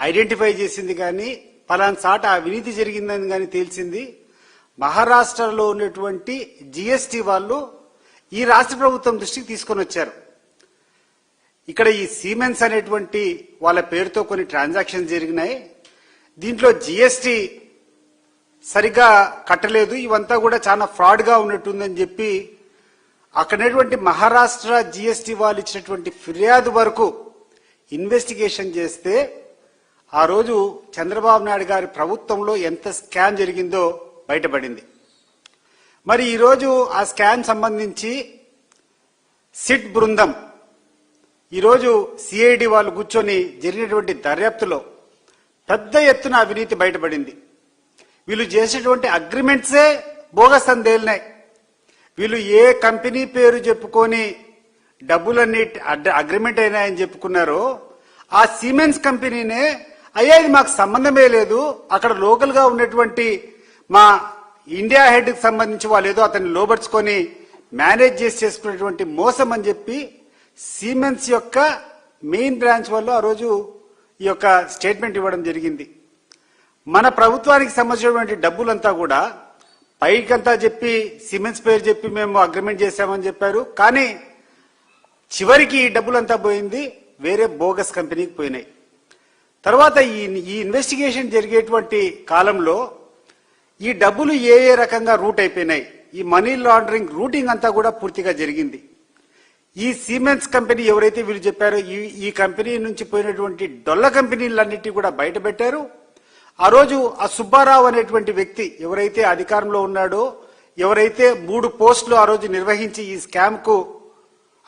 Identify చేసింది కానీ పలానా చాట అవినీతి జరిగిందని కానీ తేల్చింది మహారాష్ట్రలో ఉన్నటువంటి జిఎస్టి వాళ్ళు ఈ రాష్ట్ర ప్రభుత్వం దృష్టికి తీసుకొని వచ్చారు. ఇక్కడ ఈ సీమెన్స్ అనేటువంటి వాళ్ళ పేరుతో కొన్ని ట్రాన్సాక్షన్ జరిగినాయి. దీంట్లో జిఎస్టి సరిగ్గా కట్టలేదు. ఇవంతా కూడా చాలా ఫ్రాడ్గా ఉన్నట్టుందని చెప్పి అక్కడటువంటి మహారాష్ట్ర జిఎస్టి వాళ్ళు ఇచ్చినటువంటి ఫిర్యాదు వరకు ఇన్వెస్టిగేషన్ చేస్తే ఆ రోజు చంద్రబాబు నాయుడు గారి ప్రభుత్వంలో ఎంత స్కామ్ జరిగిందో బయటపడింది. మరి ఈరోజు ఆ స్కామ్ సంబంధించి సిట్ బృందం ఈరోజు సిఐడి వాళ్ళు కూర్చొని జరిగినటువంటి దర్యాప్తులో పెద్ద ఎత్తున అవినీతి బయటపడింది. వీళ్ళు చేసేటువంటి అగ్రిమెంట్సే బోగస్ అని తేలినాయి. వీళ్ళు ఏ కంపెనీ పేరు చెప్పుకొని డబ్బులన్నీ అగ్రిమెంట్ అయినాయని చెప్పుకున్నారో ఆ సిమెంట్స్ కంపెనీనే అయ్యా ఇది మాకు సంబంధమే లేదు. అక్కడ లోకల్గా ఉన్నటువంటి మా ఇండియా హెడ్కి సంబంధించి వాళ్ళు ఏదో అతన్ని లోబర్చుకొని మేనేజ్ చేసి చేసుకునేటువంటి మోసం అని చెప్పి సిమెన్స్ యొక్క మెయిన్ బ్రాంచ్ వాళ్ళు ఆ రోజు ఈ యొక్క స్టేట్మెంట్ ఇవ్వడం జరిగింది. మన ప్రభుత్వానికి సంబంధించినటువంటి డబ్బులంతా కూడా పైకంతా చెప్పి సిమెంట్స్ పేరు చెప్పి మేము అగ్రిమెంట్ చేశామని చెప్పారు. కానీ చివరికి ఈ డబ్బులంతా పోయింది వేరే బోగస్ కంపెనీకి పోయినాయి. తర్వాత ఈ ఈ ఇన్వెస్టిగేషన్ జరిగేటువంటి కాలంలో ఈ డబ్బులు ఏ ఏ రకంగా రూట్ అయిపోయినాయి? ఈ మనీ లాండరింగ్ రూటింగ్ అంతా కూడా పూర్తిగా జరిగింది. ఈ సిమెంట్స్ కంపెనీ ఎవరైతే వీళ్ళు చెప్పారో ఈ ఈ కంపెనీ నుంచి పోయినటువంటి డొల్ల కంపెనీలన్నిటి కూడా బయట పెట్టారు ఆ రోజు ఆ సుబ్బారావు అనేటువంటి వ్యక్తి ఎవరైతే అధికారంలో ఉన్నాడో ఎవరైతే మూడు పోస్టులు ఆ రోజు నిర్వహించి ఈ స్కామ్కు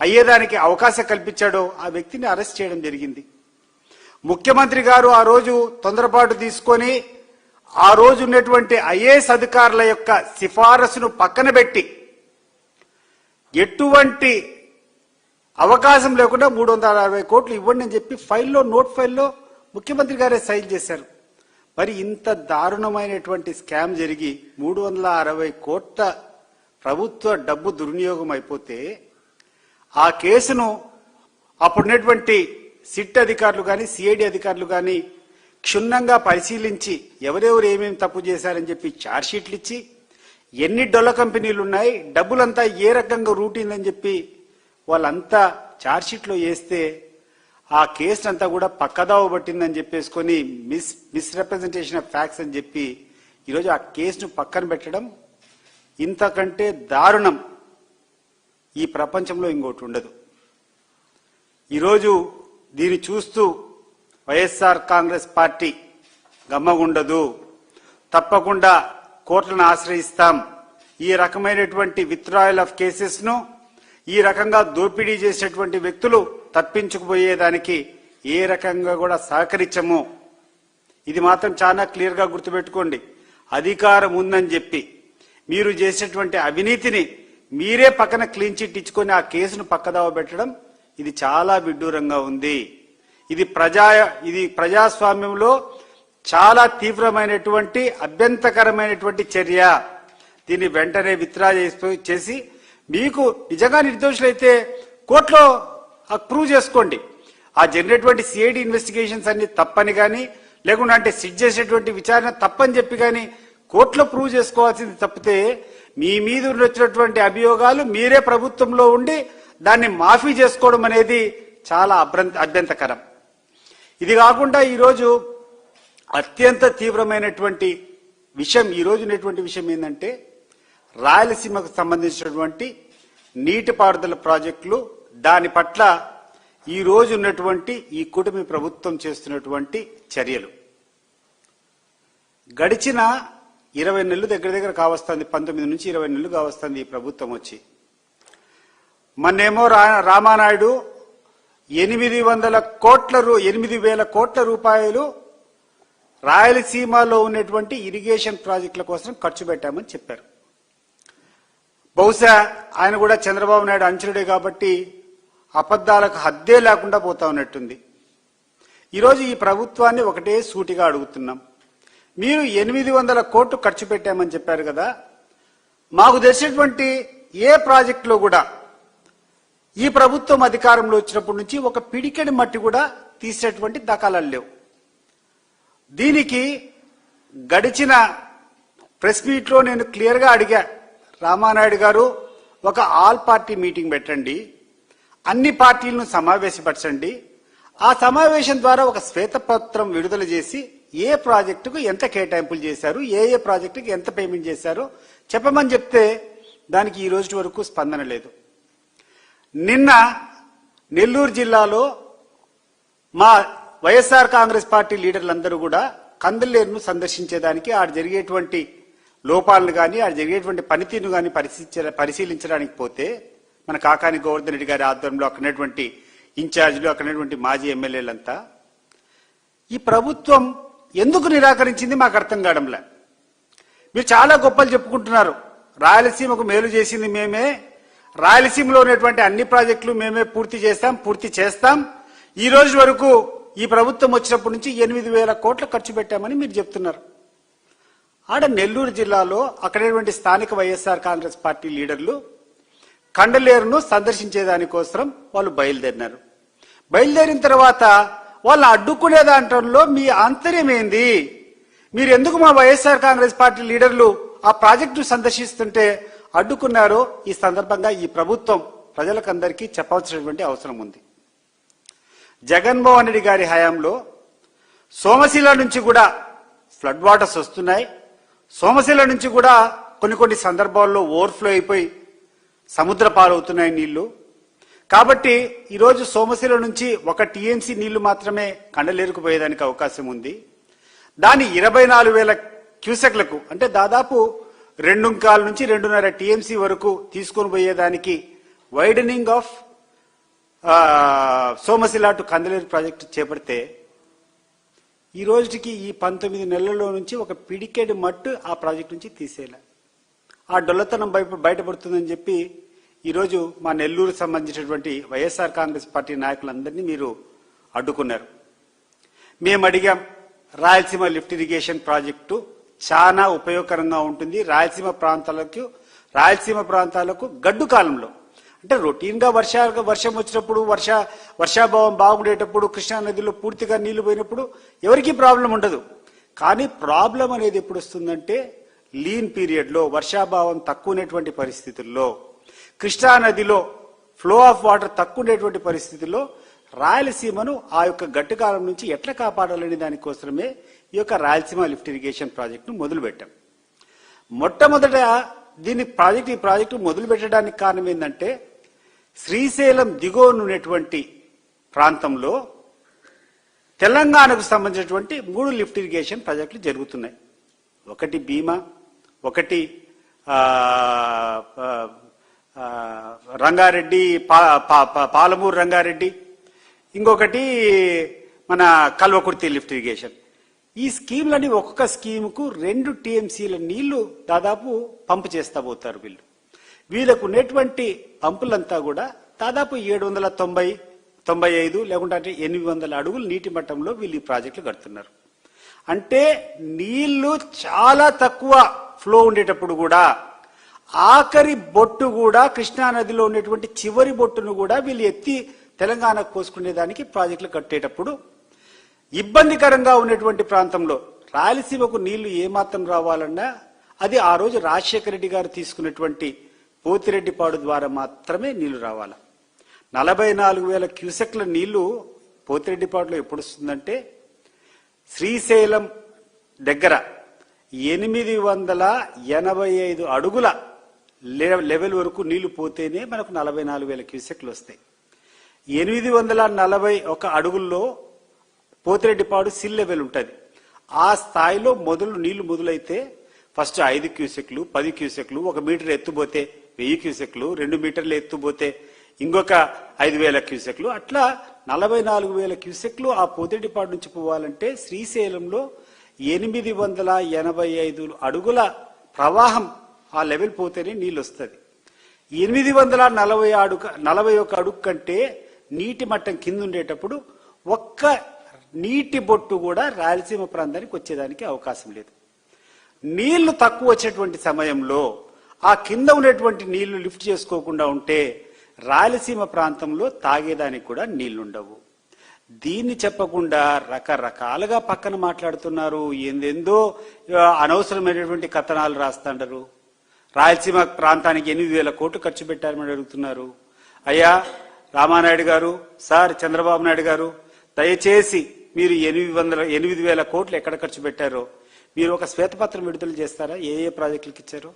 అయ్యేదానికి అవకాశం కల్పించాడో ఆ వ్యక్తిని అరెస్ట్ చేయడం జరిగింది. ముఖ్యమంత్రి గారు ఆ రోజు తొందరపాటు తీసుకొని ఆ రోజు ఉన్నటువంటి ఐఏఎస్ అధికారుల యొక్క సిఫారసును పక్కన పెట్టి ఎటువంటి అవకాశం లేకుండా మూడు వందల అరవై కోట్లు ఇవ్వండి అని చెప్పి ఫైల్లో నోట్ ఫైల్లో ముఖ్యమంత్రి గారే సైన్ చేశారు. మరి ఇంత దారుణమైనటువంటి స్కామ్ జరిగి మూడు వందల అరవై కోట్ల ప్రభుత్వ డబ్బు దుర్వినియోగం అయిపోతే ఆ కేసును అప్పుడున్నటువంటి సిట్ అధికారులు కానీ సిఐడి అధికారులు కానీ క్షుణ్ణంగా పరిశీలించి ఎవరెవరు ఏమేమి తప్పు చేశారని చెప్పి ఛార్జ్షీట్లు ఇచ్చి ఎన్ని డొల్ల కంపెనీలు ఉన్నాయి డబ్బులంతా ఏ రకంగా రూటిందని చెప్పి వాళ్ళంతా ఛార్జ్షీట్లో వేస్తే ఆ కేసు అంతా కూడా పక్కదావ పట్టిందని చెప్పేసుకొని మిస్ మిస్రిప్రజెంటేషన్ ఆఫ్ ఫ్యాక్ట్స్ అని చెప్పి ఈరోజు ఆ కేసును పక్కన పెట్టడం ఇంతకంటే దారుణం ఈ ప్రపంచంలో ఇంకోటి ఉండదు. ఈరోజు దీన్ని చూస్తూ వైఎస్ఆర్ కాంగ్రెస్ పార్టీ గమ్మగుండదు. తప్పకుండా కోర్టులను ఆశ్రయిస్తాం. ఈ రకమైనటువంటి విత్డ్రాయల్ ఆఫ్ కేసెస్ను ఈ రకంగా దోపిడీ చేసేటువంటి వ్యక్తులు తప్పించుకుపోయేదానికి ఏ రకంగా కూడా సహకరించము. ఇది మాత్రం చాలా క్లియర్గా గుర్తుపెట్టుకోండి. అధికారం ఉందని చెప్పి మీరు చేసేటువంటి అవినీతిని మీరే పక్కన క్లీన్ చిట్ ఇచ్చుకొని ఆ కేసును పక్కదావ పెట్టడం ఇది చాలా విడ్డూరంగా ఉంది. ఇది ప్రజా ఇది ప్రజాస్వామ్యంలో చాలా తీవ్రమైనటువంటి అభ్యంతకరమైనటువంటి చర్య. దీన్ని వెంటనే విత్డ్రా చేసి- చేసి మీకు నిజంగా నిర్దోషులైతే కోర్టులో ప్రూవ్ చేసుకోండి. ఆ జరిగినటువంటి సిఐడి ఇన్వెస్టిగేషన్స్ అన్ని తప్పని కానీ లేకుండా అంటే సిట్ చేసేటువంటి విచారణ తప్పని చెప్పి కానీ కోర్టులో ప్రూవ్ చేసుకోవాల్సింది తప్పితే మీ మీద వచ్చినటువంటి అభియోగాలు మీరే ప్రభుత్వంలో ఉండి దాన్ని మాఫీ చేసుకోవడం అనేది చాలా అభ్యంత అభ్యంతకరం ఇది కాకుండా ఈరోజు అత్యంత తీవ్రమైనటువంటి విషయం ఈరోజు ఉన్నటువంటి విషయం ఏంటంటే రాయలసీమకు సంబంధించినటువంటి నీటిపారుదల ప్రాజెక్టులు దాని పట్ల ఈ ఉన్నటువంటి ఈ కూటమి ప్రభుత్వం చేస్తున్నటువంటి చర్యలు. గడిచిన ఇరవై నెలలు దగ్గర దగ్గర కావస్తుంది పంతొమ్మిది నుంచి ఇరవై నెలలు కావస్తుంది ఈ ప్రభుత్వం వచ్చి. మొన్నేమో రా రామానాయుడు ఎనిమిది వందల కోట్ల రూ ఎనిమిది వేల కోట్ల రూపాయలు రాయలసీమలో ఉన్నటువంటి ఇరిగేషన్ ప్రాజెక్టుల కోసం ఖర్చు పెట్టామని చెప్పారు. బహుశా ఆయన కూడా చంద్రబాబు నాయుడు అంచనుడే కాబట్టి అబద్ధాలకు హద్దే లేకుండా పోతా ఉన్నట్టుంది. ఈరోజు ఈ ప్రభుత్వాన్ని ఒకటే సూటిగా అడుగుతున్నాం. మీరు ఎనిమిది వందల కోట్లు ఖర్చు పెట్టామని చెప్పారు కదా మాకు తెలిసినటువంటి ఏ ప్రాజెక్టులో కూడా ఈ ప్రభుత్వం అధికారంలో వచ్చినప్పటి నుంచి ఒక పిడికెడి మట్టి కూడా తీసేటువంటి దాఖలాలు లేవు. దీనికి గడిచిన ప్రెస్ మీట్లో నేను క్లియర్గా అడిగా రామానాయుడు గారు ఒక ఆల్ పార్టీ మీటింగ్ పెట్టండి అన్ని పార్టీలను సమావేశపరచండి ఆ సమావేశం ద్వారా ఒక శ్వేతపత్రం విడుదల చేసి ఏ ప్రాజెక్టుకు ఎంత కేటాయింపులు చేశారు ఏ ఏ ప్రాజెక్టుకు ఎంత పేమెంట్ చేశారో చెప్పమని చెప్తే దానికి ఈ రోజు వరకు స్పందన లేదు. నిన్న నెల్లూరు జిల్లాలో మా వైఎస్ఆర్ కాంగ్రెస్ పార్టీ లీడర్లందరూ కూడా కందులేరును సందర్శించేదానికి ఆడ జరిగేటువంటి లోపాలను కానీ ఆడ జరిగేటువంటి పనితీరును కానీ పరిశీలించ పరిశీలించడానికి పోతే మన కాకాని గోవర్ధన్ రెడ్డి గారి ఆధ్వర్యంలో అక్కడటువంటి ఇన్ఛార్జీలు అక్కడటువంటి మాజీ ఎమ్మెల్యేలంతా ఈ ప్రభుత్వం ఎందుకు నిరాకరించింది మాకు అర్థం కావడంలే. మీరు చాలా గొప్పలు చెప్పుకుంటున్నారు. రాయలసీమకు మేలు చేసింది మేమే రాయలసీమలో ఉన్నటువంటి అన్ని ప్రాజెక్టులు మేమే పూర్తి చేస్తాం పూర్తి చేస్తాం. ఈ రోజు వరకు ఈ ప్రభుత్వం వచ్చినప్పటి నుంచి ఎనిమిది వేల కోట్లు ఖర్చు పెట్టామని మీరు చెప్తున్నారు. ఆడ నెల్లూరు జిల్లాలో అక్కడటువంటి స్థానిక వైఎస్ఆర్ కాంగ్రెస్ పార్టీ లీడర్లు కండలేరును సందర్శించేదానికోసం వాళ్ళు బయలుదేరినారు. బయలుదేరిన తర్వాత వాళ్ళు అడ్డుకునే దాంట్లో మీ ఆంతర్యం ఏంది? మీరు ఎందుకు మా వైఎస్ఆర్ కాంగ్రెస్ పార్టీ లీడర్లు ఆ ప్రాజెక్టు సందర్శిస్తుంటే అడ్డుకున్నారో ఈ సందర్భంగా ఈ ప్రభుత్వం ప్రజలకందరికీ చెప్పవలసినటువంటి అవసరం ఉంది. జగన్మోహన్ రెడ్డి గారి హయాంలో సోమశిల నుంచి కూడా ఫ్లడ్ వాటర్స్ వస్తున్నాయి. సోమశిల నుంచి కూడా కొన్ని కొన్ని సందర్భాల్లో ఓవర్ఫ్లో అయిపోయి సముద్ర పాలవుతున్నాయి నీళ్ళు. కాబట్టి ఈరోజు సోమశిల నుంచి ఒక టీఎంసీ నీళ్ళు మాత్రమే కండలేరుకుపోయేదానికి అవకాశం ఉంది. దాని ఇరవై నాలుగు వేల క్యూసెక్లకు అంటే దాదాపు రెండుంకాల నుంచి రెండున్నర టీఎంసీ వరకు తీసుకొని పోయేదానికి widening of Somasila to Kandaleru project చేపడితే ఈ రోజుకి ఈ పంతొమ్మిది నెలల్లో నుంచి ఒక పిడికెడు మట్టు ఆ ప్రాజెక్ట్ నుంచి తీసేయాలి. ఆ డొల్లతనం బయట బయటపడుతుందని చెప్పి ఈరోజు మా నెల్లూరు సంబంధించినటువంటి వైఎస్ఆర్ కాంగ్రెస్ పార్టీ నాయకులందరినీ మీరు అడ్డుకున్నారు. మేము అడిగాం రాయలసీమ లిఫ్ట్ ఇరిగేషన్ ప్రాజెక్టు చాలా ఉపయోగకరంగా ఉంటుంది రాయలసీమ ప్రాంతాలకు రాయలసీమ ప్రాంతాలకు గడ్డు కాలంలో. అంటే రొటీన్గా వర్ష వర్షం వచ్చినప్పుడు వర్ష వర్షాభావం బాగుండేటప్పుడు కృష్ణా నదిలో పూర్తిగా నీళ్ళు పోయినప్పుడు ఎవరికీ ప్రాబ్లం ఉండదు. కానీ ప్రాబ్లం అనేది ఎప్పుడు వస్తుందంటే లీన్ పీరియడ్లో వర్షాభావం తక్కువ ఉన్నటువంటి పరిస్థితుల్లో. కృష్ణా నదిలో ఫ్లో ఆఫ్ వాటర్ తక్కువ ఉండేటువంటి పరిస్థితుల్లో రాయలసీమను ఆ యొక్క గట్టు కాలం నుంచి ఎట్లా కాపాడాలనే దానికోసమే ఈ యొక్క రాయలసీమ లిఫ్ట్ ఇరిగేషన్ ప్రాజెక్టును మొదలు పెట్టాం మొట్టమొదట దీని ప్రాజెక్ట్ ఈ ప్రాజెక్టు మొదలు పెట్టడానికి కారణం ఏంటంటే శ్రీశైలం దిగువనున్నటువంటి ప్రాంతంలో తెలంగాణకు సంబంధించినటువంటి మూడు లిఫ్ట్ ఇరిగేషన్ ప్రాజెక్టులు జరుగుతున్నాయి. ఒకటి భీమా ఒకటి రంగారెడ్డి పా- పా- పా- పాలమూరు రంగారెడ్డి. ఇంకొకటి మన కల్వకుర్తి లిఫ్ట్ ఇరిగేషన్. ఈ స్కీమ్లని ఒక్కొక్క స్కీముకు రెండు టీఎంసీల నీళ్ళు దాదాపు పంపు చేస్తా పోతారు వీళ్ళు. వీళ్ళకు ఉన్నటువంటి పంపులంతా కూడా దాదాపు ఏడు వందల తొంభై తొంభై ఐదు లేకుంటే ఎనిమిది వందల అడుగులు నీటి మట్టంలో వీళ్ళు ఈ ప్రాజెక్టులు కడుతున్నారు. అంటే నీళ్ళు చాలా తక్కువ ఫ్లో ఉండేటప్పుడు కూడా ఆఖరి బొట్టు కూడా కృష్ణా నదిలో ఉన్నటువంటి చివరి బొట్టును కూడా వీళ్ళు ఎత్తి తెలంగాణకు పోసుకునేదానికి ప్రాజెక్టులు కట్టేటప్పుడు ఇబ్బందికరంగా ఉన్నటువంటి ప్రాంతంలో రాయలసీమకు నీళ్ళు ఏమాత్రం రావాలన్నా అది ఆ రోజు రాజశేఖర రెడ్డి గారు తీసుకున్నటువంటి పోతిరెడ్డిపాడు ద్వారా మాత్రమే నీళ్ళు రావాలి. నలభై నాలుగు వేల క్యూసెక్ల నీళ్ళు పోతిరెడ్డిపాడులో ఎప్పుడు వస్తుందంటే శ్రీశైలం దగ్గర ఎనిమిది వందల ఎనభై ఐదు అడుగుల లె- లెవెల్ వరకు నీళ్ళు పోతేనే మనకు నలభై నాలుగు వేల క్యూసెక్లు వస్తాయి. ఎనిమిది వందల నలభై ఒక అడుగుల్లో పోతిరెడ్డిపాడు సిల్ లెవెల్ ఉంటుంది. ఆ స్థాయిలో మొదలు నీళ్ళు మొదలైతే ఫస్ట్ ఐదు క్యూసెక్లు పది క్యూసెక్లు ఒక మీటర్ ఎత్తుపోతే వెయ్యి క్యూసెక్లు రెండు మీటర్లు ఎత్తుపోతే ఇంకొక ఐదు వేల క్యూసెక్లు. అట్లా నలభై నాలుగు వేల క్యూసెక్లు ఆ పోతిరెడ్డిపాడు నుంచి పోవాలంటే శ్రీశైలంలో ఎనిమిది వందల ఎనభై ఐదు అడుగుల ప్రవాహం ఆ లెవెల్ పోతేనే నీళ్ళు వస్తుంది ఎనిమిది వందల నలభై అడుగు నలభై ఒక అడుగు కంటే నీటి మట్టం కింద ఉండేటప్పుడు ఒక్క నీటి బొట్టు కూడా రాయలసీమ ప్రాంతానికి వచ్చేదానికి అవకాశం లేదు. నీళ్ళు తక్కువ వచ్చేటువంటి సమయంలో ఆ కింద ఉన్నటువంటి నీళ్ళు లిఫ్ట్ చేసుకోకుండా ఉంటే రాయలసీమ ప్రాంతంలో తాగేదానికి కూడా నీళ్ళుండవు. దీన్ని చెప్పకుండా రకరకాలుగా పక్కన మాట్లాడుతున్నారు. ఏందెందో అనవసరమైనటువంటి కథనాలు రాస్తుంటారు రాయలసీమ ప్రాంతానికి ఎనిమిది వేల కోట్లు ఖర్చు పెట్టారని అడుగుతున్నారు. అయ్యా రామానాయుడు గారు సార్ చంద్రబాబు నాయుడు గారు దయచేసి మీరు ఎనిమిది వందల ఎనిమిది వేల కోట్లు ఎక్కడ ఖర్చు పెట్టారో మీరు ఒక శ్వేతపత్రం విడుదల చేస్తారా? ఏ ఏ ప్రాజెక్టులకు ఇచ్చారో?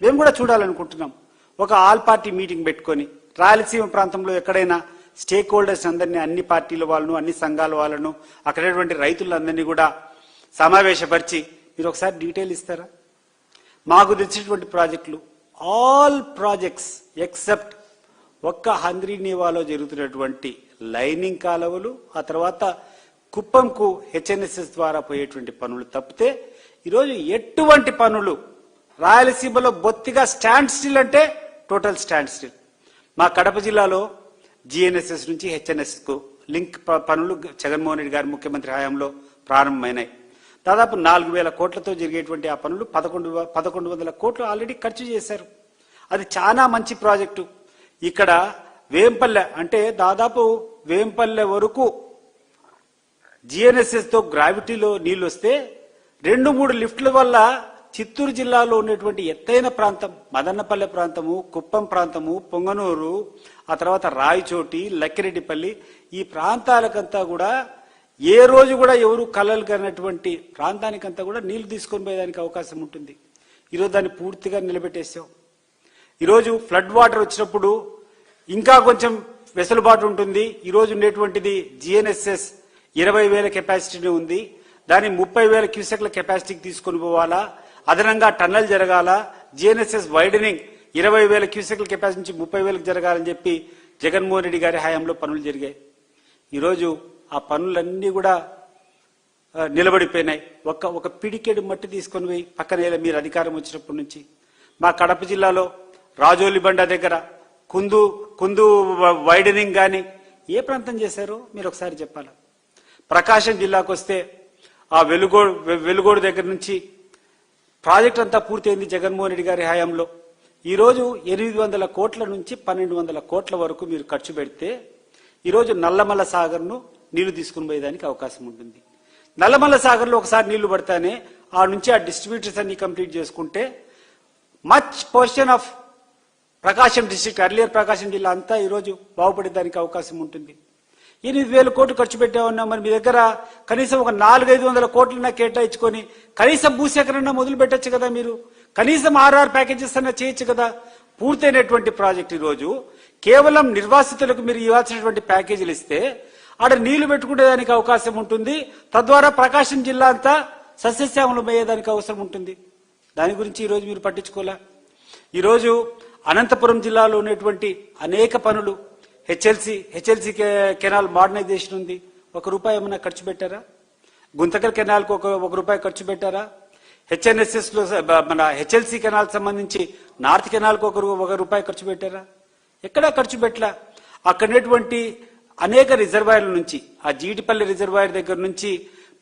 మేము కూడా చూడాలనుకుంటున్నాం. ఒక ఆల్ పార్టీ మీటింగ్ పెట్టుకొని రాయలసీమ ప్రాంతంలో ఎక్కడైనా స్టేక్ హోల్డర్స్ అందరినీ అన్ని పార్టీల వాళ్ళను అన్ని సంఘాల వాళ్ళను అక్కడటువంటి రైతులందరినీ కూడా సమావేశపరిచి మీరు ఒకసారి డీటెయిల్ ఇస్తారా? మాకు తెచ్చినటువంటి ప్రాజెక్టులు ఆల్ ప్రాజెక్ట్స్ ఎక్సెప్ట్ ఒక్క హంద్రీనీవాలో జరుగుతున్నటువంటి లైనింగ్ కాలువలు ఆ తర్వాత కుప్పంకు హెచ్ఎన్ఎస్ఎస్ ద్వారా పోయేటువంటి పనులు తప్పితే ఈరోజు ఎటువంటి పనులు? రాయలసీమలో బొత్తిగా స్టాండ్ స్టిల్ అంటే టోటల్ స్టాండ్ స్టిల్. మా కడప జిల్లాలో జిఎన్ఎస్ఎస్ నుంచి హెచ్ఎన్ఎస్కు లింక్ ప- పనులు జగన్మోహన్ రెడ్డి గారి ముఖ్యమంత్రి హయాంలో ప్రారంభమైనాయి. దాదాపు నాలుగు వేల కోట్లతో జరిగేటువంటి ఆ పనులు పదకొండు పదకొండు వందల కోట్లు ఆల్రెడీ ఖర్చు చేశారు. అది చాలా మంచి ప్రాజెక్టు. ఇక్కడ వేంపల్లె అంటే దాదాపు వేంపల్లె వరకు జిఎన్ఎస్ఎస్తో గ్రావిటీలో నీళ్ళు వస్తే రెండు మూడు లిఫ్ట్ల వల్ల చిత్తూరు జిల్లాలో ఉన్నటువంటి ఎత్తైన ప్రాంతం మదన్నపల్లె ప్రాంతము కుప్పం ప్రాంతము పొంగనూరు ఆ తర్వాత రాయచోటి లక్కిరెడ్డిపల్లి ఈ ప్రాంతాలకంతా కూడా ఏ రోజు కూడా ఎవరు కలలు కన్నటువంటి ప్రాంతానికంతా కూడా నీళ్ళు తీసుకొని పోయేదానికి అవకాశం ఉంటుంది. ఈరోజు దాన్ని పూర్తిగా నిలబెట్టేసాం ఈరోజు ఫ్లడ్ వాటర్ వచ్చినప్పుడు ఇంకా కొంచెం వెసులుబాటు ఉంటుంది. ఈరోజు ఉండేటువంటిది జిఎన్ఎస్ఎస్ ఇరవై వేల కెపాసిటీ ఉంది. దాన్ని ముప్పై వేల క్యూసెక్ల కెపాసిటీకి తీసుకొని పోవాలా? అదనంగా టన్నల్ జరగాల? జిఎన్ఎస్ఎస్ వైడనింగ్ ఇరవై వేల క్యూసెక్ల కెపాసిటీ నుంచి ముప్పై వేలకు జరగాలని చెప్పి జగన్మోహన్ రెడ్డి గారి హయాంలో పనులు జరిగాయి. ఈరోజు ఆ పనులన్నీ కూడా నిలబడిపోయినాయి. ఒక ఒక పిడికేడు మట్టి తీసుకొని పోయి పక్కన మీరు అధికారం వచ్చినప్పటి నుంచి. మా కడప జిల్లాలో రాజోలి బండ దగ్గర కుందు కుందు వైడనింగ్ కానీ ఏ ప్రాంతం చేశారో మీరు ఒకసారి చెప్పాలి? ప్రకాశం జిల్లాకు వస్తే ఆ వెలుగోడు వెలుగోడు దగ్గర నుంచి ప్రాజెక్ట్ అంతా పూర్తయింది జగన్మోహన్ రెడ్డి గారి హయాంలో. ఈరోజు ఎనిమిది వందల కోట్ల నుంచి పన్నెండు వందల కోట్ల వరకు మీరు ఖర్చు పెడితే ఈరోజు నల్లమల్ల సాగర్ను నీళ్ళు తీసుకుని పోయేదానికి అవకాశం ఉంటుంది. నల్లమల్ల సాగర్లో ఒకసారి నీళ్ళు పడతానే ఆ నుంచి ఆ డిస్ట్రిబ్యూటర్స్ అన్ని కంప్లీట్ చేసుకుంటే much portion of Prakasam district earlier Prakasam జిల్లా అంతా ఈరోజు బాగుపడేదానికి అవకాశం ఉంటుంది. ఎనిమిది వేల కోట్లు ఖర్చు పెట్టామన్నా మరి మీ దగ్గర కనీసం ఒక నాలుగైదు వందల కోట్లన్నా కేటాయించుకొని కనీసం భూసేకరణ మొదలు పెట్టచ్చు కదా మీరు? కనీసం ఆర్ఆర్ ప్యాకేజెస్ అన్నా చేయొచ్చు కదా? పూర్తయినటువంటి ప్రాజెక్ట్ ఈరోజు. కేవలం నిర్వాసితులకు మీరు ఇవ్వాల్సినటువంటి ప్యాకేజీలు ఇస్తే ఆడ నీళ్ళు పెట్టుకునేదానికి అవకాశం ఉంటుంది. తద్వారా ప్రకాశం జిల్లా అంతా సస్యశ్యామలం అయ్యేదానికి అవసరం ఉంటుంది. దాని గురించి ఈరోజు మీరు పట్టించుకోలే ఈరోజు అనంతపురం జిల్లాలో ఉన్నటువంటి అనేక పనులు హెచ్ఎల్సి హెచ్ఎల్సి కెనాల్ మోడర్నైజేషన్ ఉంది. ఒక రూపాయి ఏమైనా ఖర్చు పెట్టారా? గుంతకల్ కెనాల్కు ఒక ఒక రూపాయి ఖర్చు పెట్టారా? హెచ్ఎన్ఎస్ఎస్లో మన హెచ్ఎల్సి కెనాల్ సంబంధించి నార్త్ కెనాల్కు ఒక ఒక రూపాయి ఖర్చు పెట్టారా? ఎక్కడా ఖర్చు పెట్టలా. అక్కడనేటువంటి అనేక రిజర్వాయర్ల నుంచి ఆ జీడిపల్లి రిజర్వాయర్ దగ్గర నుంచి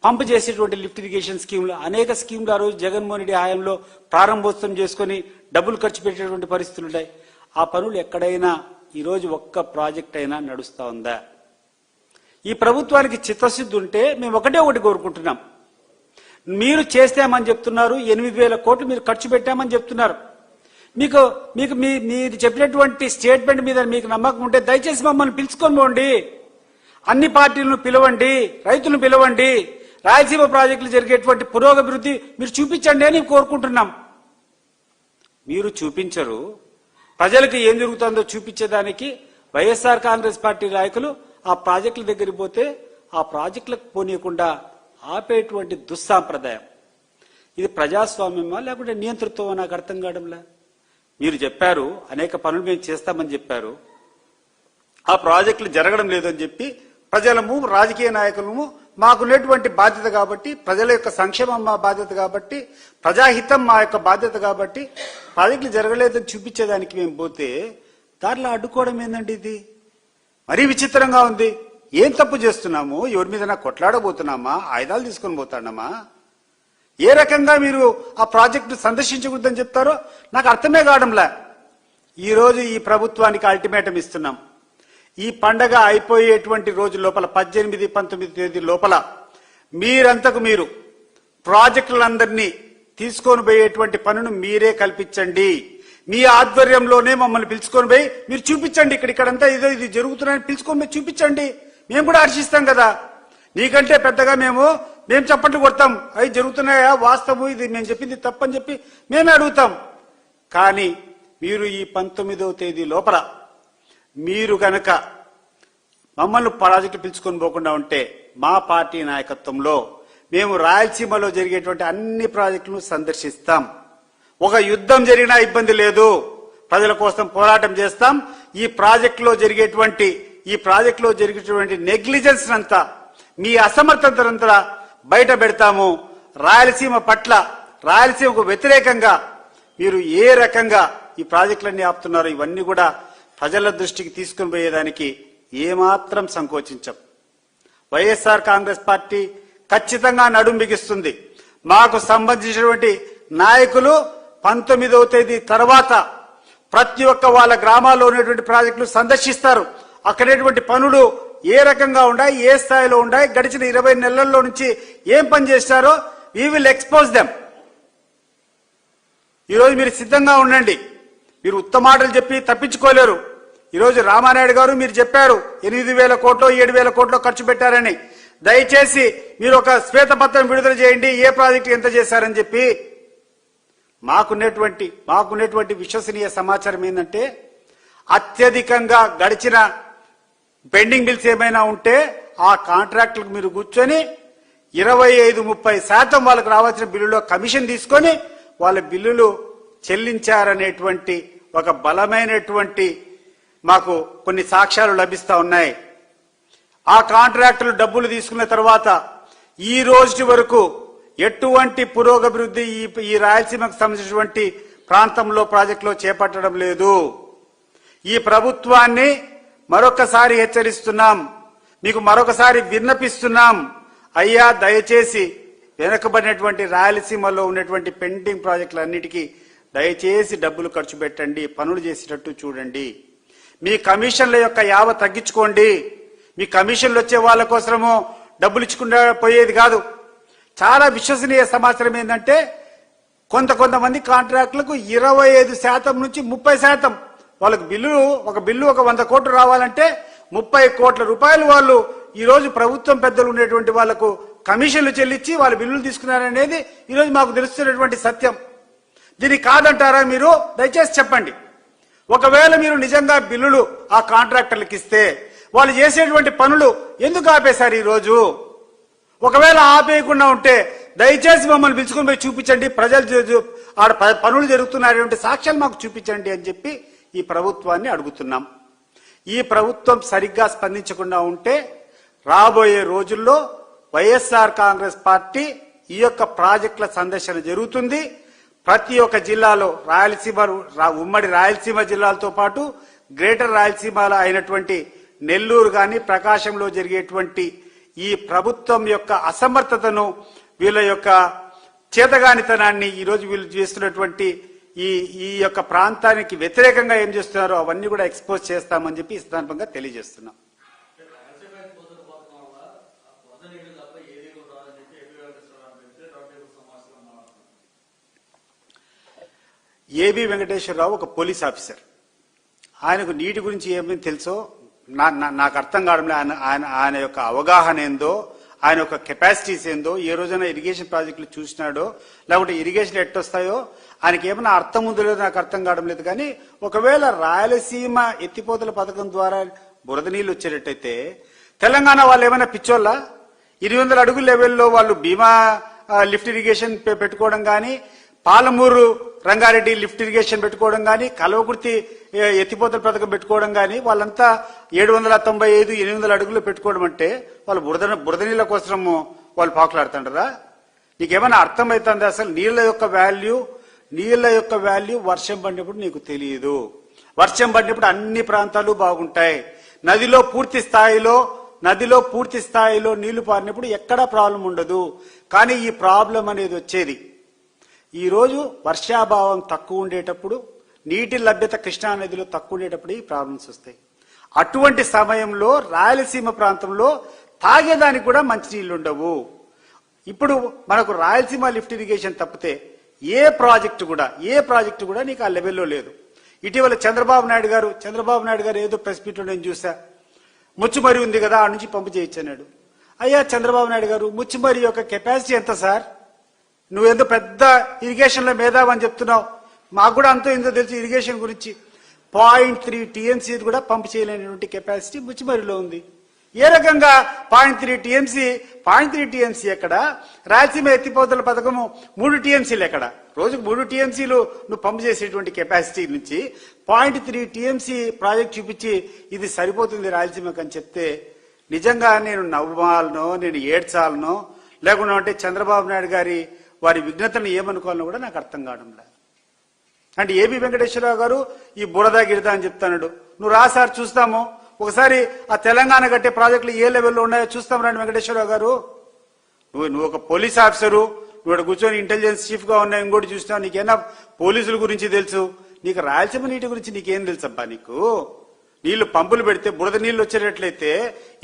పంప్ చేసేటువంటి లిఫ్ట్ ఇరిగేషన్ స్కీమ్లు అనేక స్కీమ్లు ఆ రోజు జగన్మోహన్ రెడ్డి హయాంలో ప్రారంభోత్సవం చేసుకొని డబ్బులు ఖర్చు పెట్టేటువంటి పరిస్థితులు ఉన్నాయి. ఆ పనులు ఎక్కడైనా ఈరోజు ఒక్క ప్రాజెక్ట్ అయినా నడుస్తూ ఉందా? ఈ ప్రభుత్వానికి చిత్తశుద్ధి ఉంటే మేము ఒకటే ఒకటి కోరుకుంటున్నాం. మీరు చేస్తామని చెప్తున్నారు ఎనిమిది వేల కోట్లు మీరు ఖర్చు పెట్టామని చెప్తున్నారు. మీకు మీకు మీ మీరు చెప్పినటువంటి స్టేట్మెంట్ మీద మీకు నమ్మకం ఉంటే దయచేసి మమ్మల్ని పిలుచుకొని పోండి. అన్ని పార్టీలను పిలవండి రైతులను పిలవండి. రాయలసీమ ప్రాజెక్టులు జరిగేటువంటి పురోగభివృద్ధి మీరు చూపించండి అని కోరుకుంటున్నాం. మీరు చూపించరు ప్రజలకు ఏం జరుగుతుందో చూపించేదానికి వైఎస్ఆర్ కాంగ్రెస్ పార్టీ నాయకులు ఆ ప్రాజెక్టుల దగ్గరికి పోతే ఆ ప్రాజెక్టులకు పోనీయకుండా ఆపేటువంటి దుస్సాంప్రదాయం. ఇది ప్రజాస్వామ్యమా లేకుంటే నియంతృత్వమా నాకు అర్థం కావడంలా? మీరు చెప్పారు అనేక పనులు మేము చేస్తామని చెప్పారు. ఆ ప్రాజెక్టులు జరగడం లేదని చెప్పి ప్రజలము రాజకీయ నాయకులము మాకున్నటువంటి బాధ్యత కాబట్టి ప్రజల యొక్క సంక్షేమం మా బాధ్యత కాబట్టి ప్రజాహితం మా యొక్క బాధ్యత కాబట్టి ప్రాజెక్టులు జరగలేదని చూపించేదానికి మేము పోతే దాంట్లో అడ్డుకోవడం ఏందండి ఇది? మరీ విచిత్రంగా ఉంది. ఏం తప్పు చేస్తున్నాము? ఎవరి మీద కొట్లాడబోతున్నామా? ఆయుధాలు తీసుకొని పోతాడమ్మా ఏ రకంగా మీరు ఆ ప్రాజెక్టు సందర్శించకూడదని చెప్తారో నాకు అర్థమే కావడంలా. ఈరోజు ఈ ప్రభుత్వానికి అల్టిమేటం ఇస్తున్నాం. ఈ పండగ అయిపోయేటువంటి రోజు లోపల పద్దెనిమిది పంతొమ్మిది తేదీ లోపల మీరంతకు మీరు ప్రాజెక్టులందరినీ తీసుకొని పోయేటువంటి పనును మీరే కల్పించండి. మీ ఆధ్వర్యంలోనే మమ్మల్ని పిలుచుకొని పోయి మీరు చూపించండి ఇక్కడ ఇక్కడంతా ఇదో ఇది జరుగుతున్నాయని పిలుచుకొని పోయి చూపించండి. మేము కూడా హర్షిస్తాం కదా. నీకంటే పెద్దగా మేము మేము చప్పట్లు కొడతాం. అవి జరుగుతున్నాయా? వాస్తవం ఇది మేము చెప్పింది తప్పని చెప్పి మేమే అడుగుతాం. కానీ మీరు ఈ పంతొమ్మిదవ తేదీ లోపల మీరు గనక మమ్మల్ని ప్రాజెక్టు పిలుచుకొని పోకుండా ఉంటే మా పార్టీ నాయకత్వంలో మేము రాయలసీమలో జరిగేటువంటి అన్ని ప్రాజెక్టులను సందర్శిస్తాం. ఒక యుద్ధం జరిగినా ఇబ్బంది లేదు. ప్రజల కోసం పోరాటం చేస్తాం. ఈ ప్రాజెక్టులో జరిగేటువంటి ఈ ప్రాజెక్టులో జరిగేటువంటి నెగ్లిజెన్స్ అంతా మీ అసమర్థతనంతా బయట పెడతాము. రాయలసీమ పట్ల రాయలసీమకు వ్యతిరేకంగా మీరు ఏ రకంగా ఈ ప్రాజెక్టులన్నీ ఆపుతున్నారో ఇవన్నీ కూడా ప్రజల దృష్టికి తీసుకుని పోయేదానికి ఏమాత్రం సంకోచించం. వైఎస్ఆర్ కాంగ్రెస్ పార్టీ ఖచ్చితంగా నడుం బిగిస్తుంది. మాకు సంబంధించినటువంటి నాయకులు పంతొమ్మిదవ తేదీ తర్వాత ప్రతి ఒక్క వాళ్ళ గ్రామాల్లో ఉన్నటువంటి ప్రాజెక్టులు సందర్శిస్తారు. అక్కడేటువంటి పనులు ఏ రకంగా ఉన్నాయి ఏ స్థాయిలో ఉన్నాయి గడిచిన ఇరవై నెలల్లో నుంచి ఏం పని చేస్తారో వీ విల్ ఎక్స్పోజ్ దెమ్ ఈరోజు మీరు సిద్ధంగా ఉండండి. మీరు ఉత్తమాటలు చెప్పి తప్పించుకోలేరు. ఈరోజు రామానాయుడు గారు మీరు చెప్పారు ఎనిమిది వేల కోట్లు ఏడు వేల కోట్లు ఖర్చు పెట్టారని. దయచేసి మీరు ఒక శ్వేతపత్రం విడుదల చేయండి ఏ ప్రాజెక్టు ఎంత చేశారని చెప్పి. మాకున్నటువంటి మాకున్నటువంటి విశ్వసనీయ సమాచారం ఏంటంటే అత్యధికంగా గడిచిన పెండింగ్ బిల్స్ ఏమైనా ఉంటే ఆ కాంట్రాక్టులకు మీరు కూర్చొని ఇరవై ఐదు ముప్పై శాతం వాళ్ళకు రావాల్సిన బిల్లులో కమిషన్ తీసుకొని వాళ్ళ బిల్లులు చెల్లించారనేటువంటి ఒక బలమైనటువంటి మాకు కొన్ని సాక్ష్యాలు లభిస్తూ ఉన్నాయి. ఆ కాంట్రాక్టులు డబ్బులు తీసుకున్న తర్వాత ఈ రోజు వరకు ఎటువంటి పురోగభివృద్ధి ఈ ఈ రాయలసీమకు సంబంధించినటువంటి ప్రాంతంలో ప్రాజెక్టులో చేపట్టడం లేదు. ఈ ప్రభుత్వాన్ని మరొకసారి హెచ్చరిస్తున్నాం. మీకు మరొకసారి విన్నపిస్తున్నాం. అయ్యా దయచేసి వెనకబడినటువంటి రాయలసీమలో ఉన్నటువంటి పెండింగ్ ప్రాజెక్టులన్నిటికీ దయచేసి డబ్బులు ఖర్చు పెట్టండి పనులు చేసేటట్టు చూడండి. మీ కమిషన్ల యొక్క యావ తగ్గించుకోండి. మీ కమిషన్లు వచ్చే వాళ్ళ కోసము డబ్బులు ఇచ్చుకుంటా పోయేది కాదు. చాలా విశ్వసనీయ సమాచారం ఏంటంటే కొంత కొంతమంది కాంట్రాక్టులకు ఇరవై ఐదు శాతం నుంచి ముప్పై శాతం వాళ్ళకు బిల్లు ఒక బిల్లు ఒక వంద కోట్లు రావాలంటే ముప్పై కోట్ల రూపాయలు వాళ్ళు ఈరోజు ప్రభుత్వం పెద్దలు ఉండేటువంటి వాళ్ళకు కమిషన్లు చెల్లించి వాళ్ళ బిల్లులు తీసుకున్నారనేది ఈరోజు మాకు తెలుస్తున్నటువంటి సత్యం. దీన్ని కాదంటారా మీరు? దయచేసి చెప్పండి. ఒకవేళ మీరు నిజంగా బిల్లులు ఆ కాంట్రాక్టర్లకు ఇస్తే వాళ్ళు చేసేటువంటి పనులు ఎందుకు ఆపేశారు ఈరోజు ఒకవేళ ఆపేయకుండా ఉంటే దయచేసి మమ్మల్ని పిలుచుకుని పోయి చూపించండి. ప్రజలు ఆడ ప- పనులు జరుగుతున్నటువంటి సాక్ష్యాలు మాకు చూపించండి అని చెప్పి ఈ ప్రభుత్వాన్ని అడుగుతున్నాం. ఈ ప్రభుత్వం సరిగ్గా స్పందించకుండా ఉంటే రాబోయే రోజుల్లో వైఎస్ఆర్ కాంగ్రెస్ పార్టీ ఈ యొక్క ప్రాజెక్టుల సందర్శన జరుగుతుంది. ప్రతి ఒక్క జిల్లాలో రాయలసీమ ఉమ్మడి రాయలసీమ జిల్లాలతో పాటు గ్రేటర్ రాయలసీమలో అయినటువంటి నెల్లూరు గాని ప్రకాశంలో జరిగేటువంటి ఈ ప్రభుత్వం యొక్క అసమర్థతను వీళ్ళ యొక్క చేతగానితనాన్ని ఈరోజు వీళ్ళు చేస్తున్నటువంటి ఈ ఈ యొక్క ప్రాంతానికి వ్యతిరేకంగా ఏం చేస్తున్నారో అవన్నీ కూడా ఎక్స్పోజ్ చేస్తామని చెప్పి ఈ సందర్భంగా తెలియజేస్తున్నాం. ఏబి వెంకటేశ్వరరావు ఒక పోలీస్ ఆఫీసర్. ఆయనకు నీటి గురించి ఏమేమి తెలుసో నా నాకు అర్థం కావడం ఆయన ఆయన ఆయన యొక్క అవగాహన ఏందో ఆయన యొక్క కెపాసిటీస్ ఏందో ఏ రోజైనా ఇరిగేషన్ ప్రాజెక్టులు చూసినాడో లేకుంటే ఇరిగేషన్ ఎట్టొస్తాయో ఆయనకి ఏమైనా అర్థం ఉందో లేదో నాకు అర్థం కావడం లేదు. కానీ ఒకవేళ రాయలసీమ ఎత్తిపోతల పథకం ద్వారా బురద నీళ్ళు వచ్చేటట్టయితే తెలంగాణ వాళ్ళు ఏమైనా పిచ్చోళ్ళ? ఇరవై వందల అడుగుల లెవెల్లో వాళ్ళు బీమా లిఫ్ట్ ఇరిగేషన్ పెట్టుకోవడం కానీ పాలమూరు రంగారెడ్డి లిఫ్ట్ ఇరిగేషన్ పెట్టుకోవడం కానీ కలవకుర్తి ఎత్తిపోతల పథకం పెట్టుకోవడం కానీ వాళ్ళంతా ఏడు వందల తొంభై ఐదు ఎనిమిది వందల అడుగులు పెట్టుకోవడం అంటే వాళ్ళు బురద బురద నీళ్ళ కోసం వాళ్ళు పాకులాడుతుంటారా? నీకేమైనా అర్థమవుతుంది అసలు నీళ్ళ యొక్క వాల్యూ? నీళ్ళ యొక్క వాల్యూ వర్షం పడినప్పుడు నీకు తెలియదు వర్షం పడినప్పుడు అన్ని ప్రాంతాలు బాగుంటాయి. నదిలో పూర్తి స్థాయిలో నదిలో పూర్తి స్థాయిలో నీళ్ళు పారినప్పుడు ఎక్కడా ప్రాబ్లం ఉండదు. కానీ ఈ ప్రాబ్లం అనేది వచ్చేది. ఈరోజు వర్షాభావం తక్కువ ఉండేటప్పుడు నీటి లభ్యత కృష్ణా నదిలో తక్కువ ఉండేటప్పుడు ఈ ప్రాబ్లమ్స్ వస్తాయి. అటువంటి సమయంలో రాయలసీమ ప్రాంతంలో తాగేదానికి కూడా మంచినీళ్ళు ఉండవు ఇప్పుడు మనకు రాయలసీమ లిఫ్ట్ ఇరిగేషన్ తప్పితే ఏ ప్రాజెక్టు కూడా ఏ ప్రాజెక్టు కూడా నీకు ఆ లెవెల్లో లేదు. ఇటీవల చంద్రబాబు నాయుడు గారు చంద్రబాబు నాయుడు గారు ఏదో ప్రెస్ మీట్లో నేను చూసా ముచ్చుమరి ఉంది కదా ఆ నుంచి పంపు చేయించన్నాడు అయ్యా చంద్రబాబు నాయుడు గారు ముచ్చుమరి యొక్క కెపాసిటీ ఎంత సార్? నువ్వేందో పెద్ద ఇరిగేషన్లో మేధావని చెప్తున్నావు? మాకు కూడా అంతో ఏందో తెలుసు ఇరిగేషన్ గురించి? పాయింట్ త్రీ టీఎంసీ కూడా పంప్ చేయలేనటువంటి కెపాసిటీ బుచ్చిమరిలో ఉంది. ఏ రకంగా point three TMC point three TMC ఎక్కడ? రాయలసీమ ఎత్తిపోతల పథకము మూడు టీఎంసీలు ఎక్కడ? రోజుకు మూడు టీఎంసీలు నువ్వు పంప్ చేసేటువంటి కెపాసిటీ నుంచి పాయింట్ త్రీ టీఎంసీ ప్రాజెక్ట్ చూపించి ఇది సరిపోతుంది రాయలసీమకు అని చెప్తే నిజంగా నేను నవ్వాలనో నేను ఏడ్చాలనో లేకుండా అంటే చంద్రబాబు నాయుడు గారి వారి విఘ్నతను ఏమనుకోవాలని కూడా నాకు అర్థం కావడం లేదు. అంటే ఏబి వెంకటేశ్వరరావు గారు ఈ బురద గిరిదా అని చెప్తాడు. నువ్వు రాసారు చూస్తాము. ఒకసారి ఆ తెలంగాణ కట్టే ప్రాజెక్టులు ఏ లెవెల్లో ఉన్నాయో చూస్తాం రండి వెంకటేశ్వరరావు గారు. నువ్వు నువ్వు ఒక పోలీస్ ఆఫీసరు నువ్వు ఇక్కడ కూర్చొని ఇంటెలిజెన్స్ చీఫ్గా ఉన్నా ఇంకోటి చూసినావు నీకేనా పోలీసుల గురించి తెలుసు? నీకు రాయలసీమ నీటి గురించి నీకేం తెలుసబ్బా నీకు? నీళ్ళు పంపులు పెడితే బురద నీళ్ళు వచ్చేటట్లయితే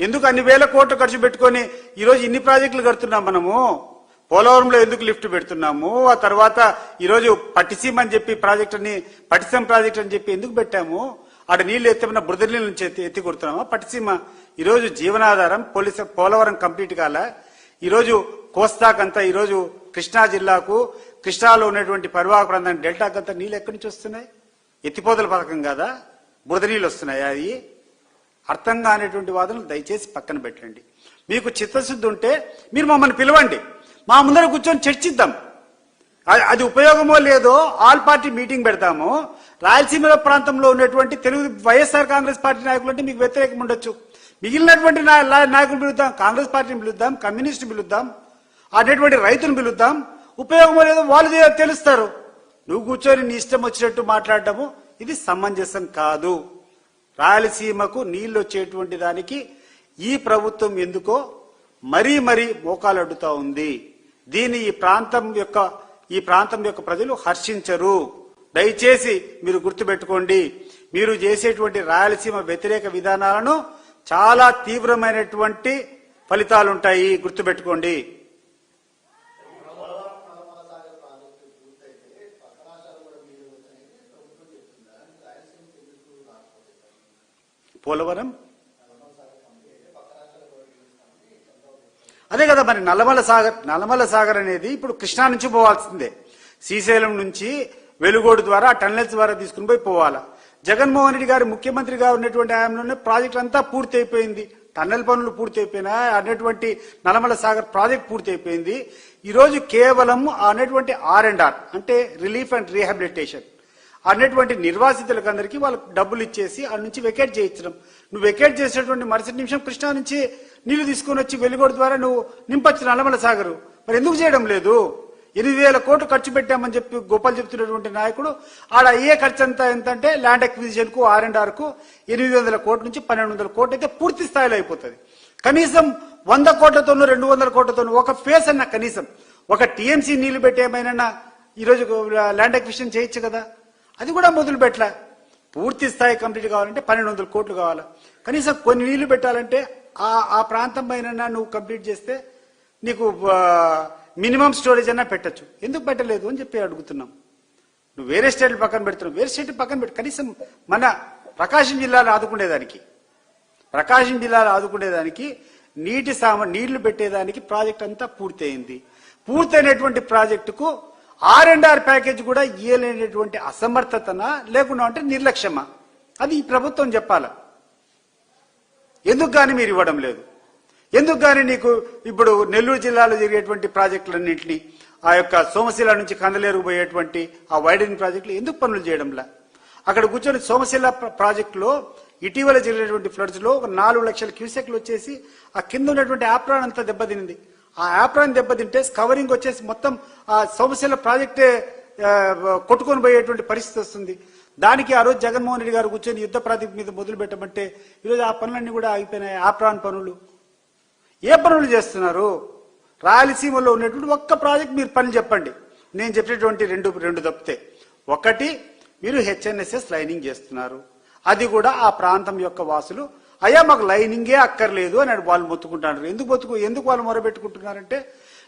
ఎందుకు అన్ని వేల కోట్లు ఖర్చు పెట్టుకొని ఈరోజు ఇన్ని ప్రాజెక్టులు కడుతున్నాం మనము? పోలవరంలో ఎందుకు లిఫ్ట్ పెడుతున్నాము? ఆ తర్వాత ఈరోజు పట్టిసీమ అని చెప్పి ప్రాజెక్ట్ అని పట్టిసీమ ప్రాజెక్ట్ అని చెప్పి ఎందుకు పెట్టాము? ఆడ నీళ్ళు ఎత్తమన్న బురద నీళ్ళ నుంచి ఎత్తి ఎత్తి కొడుతున్నామా? పట్టిసీమ ఈరోజు జీవనాధారం పోలీసు పోలవరం కంప్లీట్ కాల. ఈరోజు కోస్తాకంతా ఈరోజు కృష్ణా జిల్లాకు కృష్ణాలో ఉన్నటువంటి పరివాహక ప్రాంతానికి డెల్టాకంతా నీళ్ళు ఎక్కడి నుంచి వస్తున్నాయి? ఎత్తిపోతల పథకం కాదా? బురద నీళ్ళు వస్తున్నాయా అది అర్థం కానిటువంటి వాదనలు దయచేసి పక్కన పెట్టండి. మీకు చిత్తశుద్ధి ఉంటే మీరు మమ్మల్ని పిలవండి. మా ముందర కూర్చొని చర్చిద్దాం. అది- అది ఉపయోగమో లేదో ఆల్ పార్టీ మీటింగ్ పెడతాము. రాయలసీమ ప్రాంతంలో ఉన్నటువంటి తెలుగు వైఎస్ఆర్ కాంగ్రెస్ పార్టీ నాయకులు అంటే మీకు వ్యతిరేకం ఉండొచ్చు. మిగిలినటువంటి నాయకులు పిలుద్దాం కాంగ్రెస్ పార్టీని పిలుద్దాం కమ్యూనిస్ట్ పిలుద్దాం అనేటువంటి రైతును పిలుద్దాం. ఉపయోగమో లేదో వాళ్ళు తెలుస్తారు. నువ్వు కూర్చొని నీ ఇష్టం వచ్చినట్టు మాట్లాడటము ఇది సమంజసం కాదు. రాయలసీమకు నీళ్ళు వచ్చేటువంటి దానికి ఈ ప్రభుత్వం ఎందుకో మరీ మరీ మోకాలు అడ్డుతా ఉంది. దీన్ని ఈ ప్రాంతం యొక్క ఈ ప్రాంతం యొక్క ప్రజలు హర్షించరు. దయచేసి మీరు గుర్తుపెట్టుకోండి మీరు చేసేటువంటి రాయలసీమ వ్యతిరేక విధానాలను చాలా తీవ్రమైనటువంటి ఫలితాలుంటాయి. గుర్తుపెట్టుకోండి. పోలవరం అదే కదా మరి నల్లమల సాగర్ నల్లమల సాగర్ అనేది ఇప్పుడు కృష్ణా నుంచి పోవాల్సిందే. శ్రీశైలం నుంచి వెలుగోడు ద్వారా టన్నెల్స్ ద్వారా తీసుకుని పోయి పోవాలా. జగన్మోహన్ రెడ్డి గారు ముఖ్యమంత్రిగా ఉన్నటువంటి ఆయనలోనే ప్రాజెక్ట్ అంతా పూర్తి అయిపోయింది టన్నెల్ పనులు పూర్తి అయిపోయినా అన్నటువంటి నల్లమల సాగర్ ప్రాజెక్ట్ పూర్తి అయిపోయింది ఈరోజు కేవలం అనేటువంటి ఆర్ అండ్ ఆర్ అంటే రిలీఫ్ అండ్ రీహాబిలిటేషన్ అన్నటువంటి నిర్వాసితులకు అందరికీ వాళ్ళకు డబ్బులు ఇచ్చేసి ఆ నుంచి వెకేట్ చేయించడం. నువ్వు వెకేట్ చేసేటువంటి మరుసటి నిమిషం కృష్ణా నుంచి నీళ్ళు తీసుకొని వచ్చి వెలుగోడు ద్వారా నువ్వు నింపచ్చు నల్లమల సాగరు. మరి ఎందుకు చేయడం లేదు? ఎనిమిది వేల కోట్లు ఖర్చు పెట్టామని చెప్పి గోపాల్ చెప్తున్నటువంటి నాయకుడు ఆడ అయ్యే ఖర్చు అంతా ఎంతంటే ల్యాండ్ అక్విజిషన్కు ఆర్ అండ్ ఆర్కు ఎనిమిది వందల కోట్ల నుంచి పన్నెండు వందల కోట్లు అయితే పూర్తి స్థాయిలో అయిపోతుంది. కనీసం వంద కోట్లతోనూ రెండు వందల కోట్లతోనూ ఒక ఫేస్ అన్న కనీసం. ఒక టీఎంసీ నీళ్ళు పెట్టేమైనా ఈరోజు ల్యాండ్ అక్విజిషన్ చేయొచ్చు కదా? అది కూడా మొదలు పెట్టలే. పూర్తి స్థాయి కంప్లీట్ కావాలంటే పన్నెండు వందల కోట్లు కావాలి. కనీసం కొన్ని నీళ్ళు పెట్టాలంటే ఆ ఆ ప్రాంతం పైన నువ్వు కంప్లీట్ చేస్తే నీకు మినిమం స్టోరేజ్ అన్నా పెట్టచ్చు. ఎందుకు పెట్టలేదు అని చెప్పి అడుగుతున్నాం. నువ్వు వేరే స్టేట్లు పక్కన పెడుతున్నావు. వేరే స్టేట్ పక్కన పెట్టు. కనీసం మన ప్రకాశం జిల్లాలో ఆదుకునేదానికి ప్రకాశం జిల్లాలో ఆదుకునేదానికి నీటి సామ నీళ్ళు పెట్టేదానికి ప్రాజెక్ట్ అంతా పూర్తయింది. పూర్తయినటువంటి ప్రాజెక్టుకు ఆర్ అండ్ ఆర్ ప్యాకేజ్ కూడా ఇయ్యలేనటువంటి అసమర్థతన లేకుండా అంటే నిర్లక్ష్యమా? అది ఈ ప్రభుత్వం చెప్పాలా? ఎందుకు కానీ మీరు ఇవ్వడం లేదు? ఎందుకు కానీ నీకు ఇప్పుడు నెల్లూరు జిల్లాలో జరిగేటువంటి ప్రాజెక్టులన్నింటినీ ఆ యొక్క సోమశిల నుంచి కందలేరు పోయేటువంటి ఆ వైడనింగ్ ప్రాజెక్టులు ఎందుకు పనులు చేయడంలా? అక్కడ కూర్చొని సోమశిల ప్రాజెక్టులో ఇటీవల జరిగినటువంటి ఫ్లడ్స్లో ఒక నాలుగు లక్షల క్యూసెక్లు వచ్చేసి ఆ కింద ఉన్నటువంటి యాప్రాన్ అంతా దెబ్బతినింది. ఆ యాప్రాన్ దెబ్బతింటే కవరింగ్ వచ్చేసి మొత్తం ఆ సోమశిల ప్రాజెక్టే కొట్టుకొని పోయేటువంటి పరిస్థితి వస్తుంది. దానికి ఆ రోజు జగన్మోహన్ రెడ్డి గారు కూర్చొని యుద్ధ ప్రాతిప మీద మొదలు పెట్టమంటే ఈరోజు ఆ పనులన్నీ కూడా ఆగిపోయినాయి ఆప్రాన్ పనులు. ఏ పనులు చేస్తున్నారు? రాయలసీమలో ఉన్నటువంటి ఒక్క ప్రాజెక్ట్ మీరు పని చెప్పండి. నేను చెప్పినటువంటి రెండు రెండు తప్పితే. ఒకటి మీరు హెచ్ఎన్ఎస్ఎస్ లైనింగ్ చేస్తున్నారు. అది కూడా ఆ ప్రాంతం యొక్క వాసులు అయ్యా మాకు లైనింగే అక్కర్లేదు అని వాళ్ళు మొత్తుకుంటున్నారు ఎందుకు మొత్తుకు ఎందుకు వాళ్ళు మొరబెట్టుకుంటున్నారంటే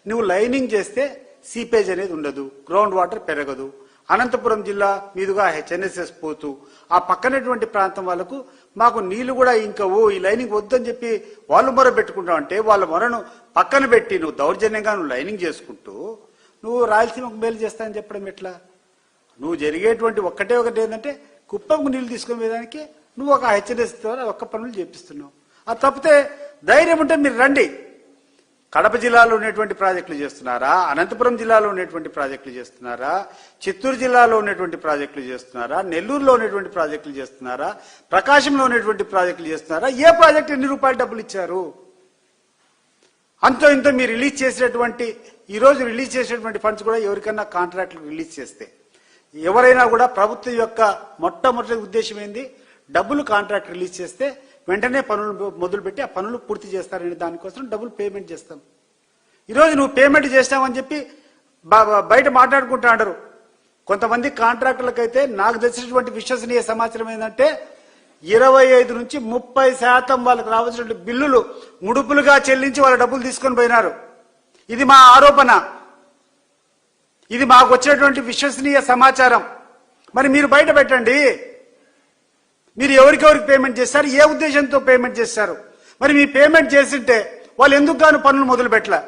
నువ్వు లైనింగ్ చేస్తే సీపేజ్ అనేది ఉండదు. గ్రౌండ్ వాటర్ పెరగదు. అనంతపురం జిల్లా మీదుగా హెచ్ఎన్ఎస్ఎస్ పోతూ ఆ పక్కనటువంటి ప్రాంతం వాళ్ళకు మాకు నీళ్ళు కూడా ఇంకా ఓ ఈ లైనింగ్ వద్దని చెప్పి వాళ్ళు మొర పెట్టుకుంటావు అంటే వాళ్ళ మొరను పక్కన పెట్టి నువ్వు దౌర్జన్యంగా నువ్వు లైనింగ్ చేసుకుంటూ నువ్వు రాయలసీమకు మేలు చేస్తానని చెప్పడం ఎట్లా? నువ్వు జరిగేటువంటి ఒక్కటే ఒకటి ఏంటంటే కుప్పంకు నీళ్ళు తీసుకునేదానికి నువ్వు ఒక హెచ్చరిస్ ద్వారా ఒక్క పనులు చేపిస్తున్నావు. అది తప్పితే ధైర్యం ఉంటే మీరు రండి. కడప జిల్లాలో ఉన్నటువంటి ప్రాజెక్టులు చేస్తున్నారా? అనంతపురం జిల్లాలో ఉన్నటువంటి ప్రాజెక్టులు చేస్తున్నారా? చిత్తూరు జిల్లాలో ఉన్నటువంటి ప్రాజెక్టులు చేస్తున్నారా? నెల్లూరులో ఉన్నటువంటి ప్రాజెక్టులు చేస్తున్నారా? ప్రకాశంలో ఉన్నటువంటి ప్రాజెక్టులు చేస్తున్నారా? ఏ ప్రాజెక్టు ఎన్ని రూపాయలు డబ్బులు ఇచ్చారు? అంతో ఇంతో మీరు రిలీజ్ చేసినటువంటి ఈరోజు రిలీజ్ చేసినటువంటి ఫండ్స్ కూడా ఎవరికైనా కాంట్రాక్ట్లు రిలీజ్ చేస్తే. ఎవరైనా కూడా ప్రభుత్వం యొక్క మొట్టమొదటి ఉద్దేశం ఏంది? డబ్బులు కాంట్రాక్ట్ రిలీజ్ చేస్తే వెంటనే పనులు మొదలుపెట్టి ఆ పనులు పూర్తి చేస్తారని దానికోసం డబ్బులు పేమెంట్ చేస్తాం. ఈరోజు నువ్వు పేమెంట్ చేస్తామని చెప్పి బయట మాట్లాడుకుంటా అంటారు. మాట్లాడుకుంటున్నారు కొంతమంది కాంట్రాక్టులకైతే నాకు తెలిసినటువంటి విశ్వసనీయ సమాచారం ఏంటంటే ఇరవై ఐదు నుంచి ముప్పై శాతం వాళ్ళకి రావాల్సిన బిల్లులు ముడుపులుగా చెల్లించి వాళ్ళ డబ్బులు తీసుకొని పోయినారు. ఇది మా ఆరోపణ. ఇది మాకు వచ్చినటువంటి విశ్వసనీయ సమాచారం. మరి మీరు బయట పెట్టండి. మీరు ఎవరికెవరికి పేమెంట్ చేస్తారు? ఏ ఉద్దేశంతో పేమెంట్ చేస్తారు? మరి మీ పేమెంట్ చేసింటే వాళ్ళు ఎందుకు గాను పనులు మొదలు పెట్టలే?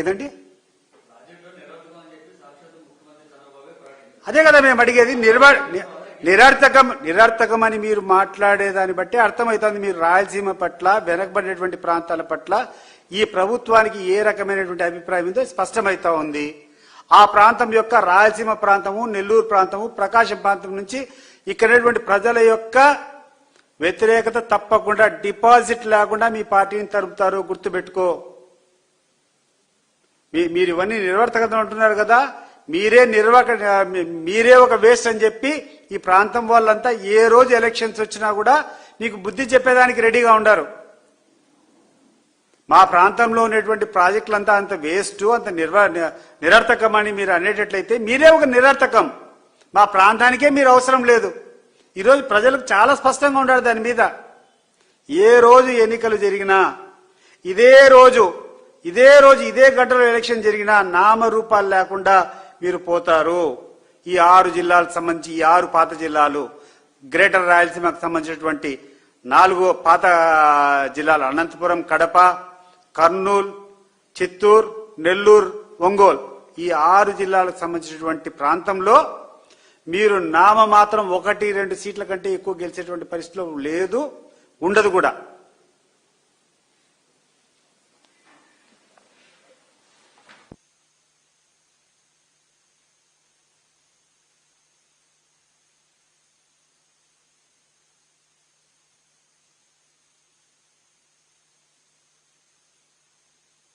ఏదండి? అదే కదా మేము అడిగేది నిర్వ నిరర్థకం నిరర్థకం అని మీరు మాట్లాడేదాన్ని బట్టి అర్థమవుతుంది. మీరు రాయలసీమ పట్ల వెనకబడినటువంటి ప్రాంతాల పట్ల ఈ ప్రభుత్వానికి ఏ రకమైనటువంటి అభిప్రాయం ఉందో స్పష్టమవుతా ఉంది. ఆ ప్రాంతం యొక్క రాయలసీమ ప్రాంతము నెల్లూరు ప్రాంతము ప్రకాశం ప్రాంతం నుంచి ఇక్కడటువంటి ప్రజల యొక్క వ్యతిరేకత తప్పకుండా డిపాజిట్ లేకుండా మీ పార్టీని తరుపుతారు గుర్తుపెట్టుకో. మీ- మీరు ఇవన్నీ నిర్వర్తకత అంటున్నారు కదా మీరే నిర్వక మీరే ఒక వేస్ట్ అని చెప్పి ఈ ప్రాంతం వాళ్ళంతా ఏ రోజు ఎలక్షన్స్ వచ్చినా కూడా మీకు బుద్ధి చెప్పేదానికి రెడీగా ఉండారు. మా ప్రాంతంలో ఉన్నటువంటి ప్రాజెక్టులంతా అంత వేస్ట్ అంత నిర్వ నిరర్థకం అని మీరు అనేటట్లయితే మీరే ఒక నిరర్థకం. మా ప్రాంతానికే మీరు అవసరం లేదు. ఈరోజు ప్రజలకు చాలా స్పష్టంగా ఉండాలి దాని మీద. ఏ రోజు ఎన్నికలు జరిగినా ఇదే రోజు ఇదే రోజు ఇదే గంటలో ఎలక్షన్ జరిగినా నామరూపాలు లేకుండా మీరు పోతారు. ఈ ఆరు జిల్లాలకు సంబంధించి ఈ ఆరు పాత జిల్లాలు గ్రేటర్ రాయలసీమకు సంబంధించినటువంటి నాలుగు పాత జిల్లాలు అనంతపురం కడప కర్నూలు చిత్తూరు నెల్లూరు ఒంగోలు ఈ ఆరు జిల్లాలకు సంబంధించినటువంటి ప్రాంతంలో మీరు నామ మాత్రం ఒకటి రెండు సీట్ల కంటే ఎక్కువ గెలిచేటువంటి పరిస్థితిలో లేదు ఉండదు కూడా.